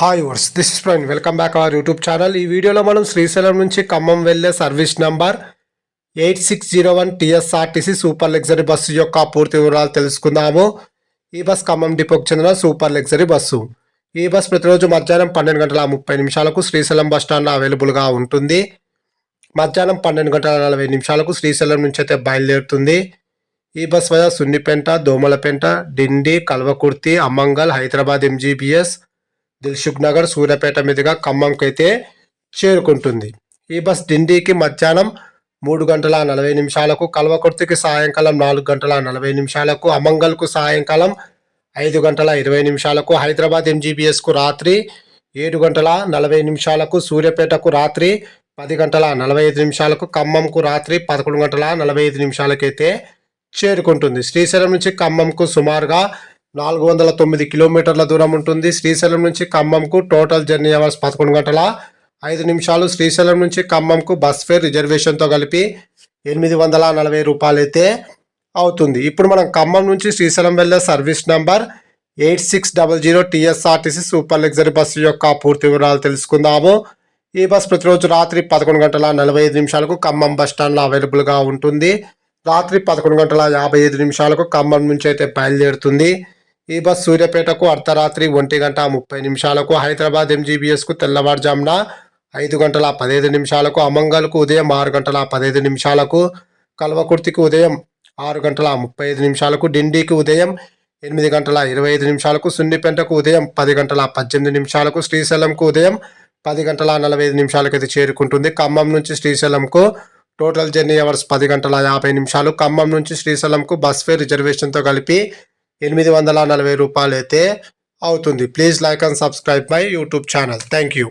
Hi viewers this is Praveen welcome back our YouTube channel ఈ వీడియోలో మనం శ్రీశైలం నుంచి ఖమ్మం వెళ్ళే service number eight six zero one TSRTC super luxury bus యొక్క పూర్తి వివరాలు తెలుసుకుందాము. ఈ బస్ ఖమ్మం డిపోకి చెందిన సూపర్ లగ్జరీ బస్సు. ఈ బస్ ప్రతిరోజు మధ్యాహ్నం పన్నెండు గంటల ముప్పై నిమిషాలకు శ్రీశైలం బస్ స్టాండ్లో అవైలబుల్గా ఉంటుంది. మధ్యాహ్నం పన్నెండు గంటల నలభై నిమిషాలకు శ్రీశైలం నుంచి అయితే బయలుదేరుతుంది. ఈ బస్ వల్ల సున్నిపెంట దోమలపెంట డిండి కల్వకుర్తి అమ్మంగల్ హైదరాబాద్ ఎంజీబీఎస్ దిల్సుఖ్ నగర్ సూర్యాపేట మీదుగా ఖమ్మంకి అయితే చేరుకుంటుంది. ఈ బస్ డిండికి మధ్యాహ్నం మూడు గంటల నలభై నిమిషాలకు కల్వకుర్తికి సాయంకాలం నాలుగు గంటల నలభై నిమిషాలకు అమంగల్కు సాయంకాలం ఐదు గంటల ఇరవై నిమిషాలకు హైదరాబాద్ ఎంజీబీఎస్కు రాత్రి ఏడు గంటల నలభై నిమిషాలకు సూర్యాపేటకు రాత్రి పది గంటల నలభై ఐదు నిమిషాలకు ఖమ్మంకు రాత్రి పదకొండు గంటల నలభై ఐదు నిమిషాలకైతే చేరుకుంటుంది. శ్రీశైలం నుంచి ఖమ్మంకు సుమారుగా నాలుగు వందల తొమ్మిది కిలోమీటర్ల దూరం ఉంటుంది. శ్రీశైలం నుంచి ఖమ్మంకు టోటల్ జర్నీ అవర్స్ పదకొండు గంటల ఐదు నిమిషాలు. శ్రీశైలం నుంచి ఖమ్మంకు బస్ ఫేర్ రిజర్వేషన్తో కలిపి ఎనిమిది వందల నలభై రూపాయలు అయితే అవుతుంది. ఇప్పుడు మనం ఖమ్మం నుంచి శ్రీశైలం వెళ్ళే service number eight six double zero TSRTC super luxury bus యొక్క పూర్తి వివరాలు తెలుసుకుందాము. ఈ బస్ ప్రతిరోజు రాత్రి పదకొండు గంటల నలభై ఐదు నిమిషాలకు ఖమ్మం బస్ స్టాండ్లో అవైలబుల్గా ఉంటుంది. రాత్రి పదకొండు గంటల యాభై ఐదు నిమిషాలకు ఖమ్మం నుంచి అయితే బయలుదేరుతుంది. ఈ బస్ సూర్యాపేటకు అర్ధరాత్రి ఒంటి గంట ముప్పై నిమిషాలకు హైదరాబాద్ ఎంజీబీఎస్కు తెల్లవారుజామున ఐదు గంటల పదహైదు నిమిషాలకు అమంగల్కు ఉదయం ఆరు గంటల పదహైదు నిమిషాలకు కల్వకుర్తికి ఉదయం ఆరు గంటల ముప్పై ఐదు నిమిషాలకు డిండికి ఉదయం ఎనిమిది గంటల ఇరవై ఐదు నిమిషాలకు సున్నిపెంటకు ఉదయం పది గంటల పద్దెనిమిది నిమిషాలకు శ్రీశైలంకు ఉదయం పది గంటల నలభై ఐదు నిమిషాలకు అయితే చేరుకుంటుంది. ఖమ్మం నుంచి శ్రీశైలంకు టోటల్ జర్నీ అవర్స్ పది గంటల యాభై నిమిషాలు. ఖమ్మం నుంచి శ్రీశైలంకు బస్ ఫేర్ రిజర్వేషన్తో కలిపి ఎనిమిది వందల నలభై రూపాయలు అయితే అవుతుంది. Please like and subscribe my YouTube channel thank you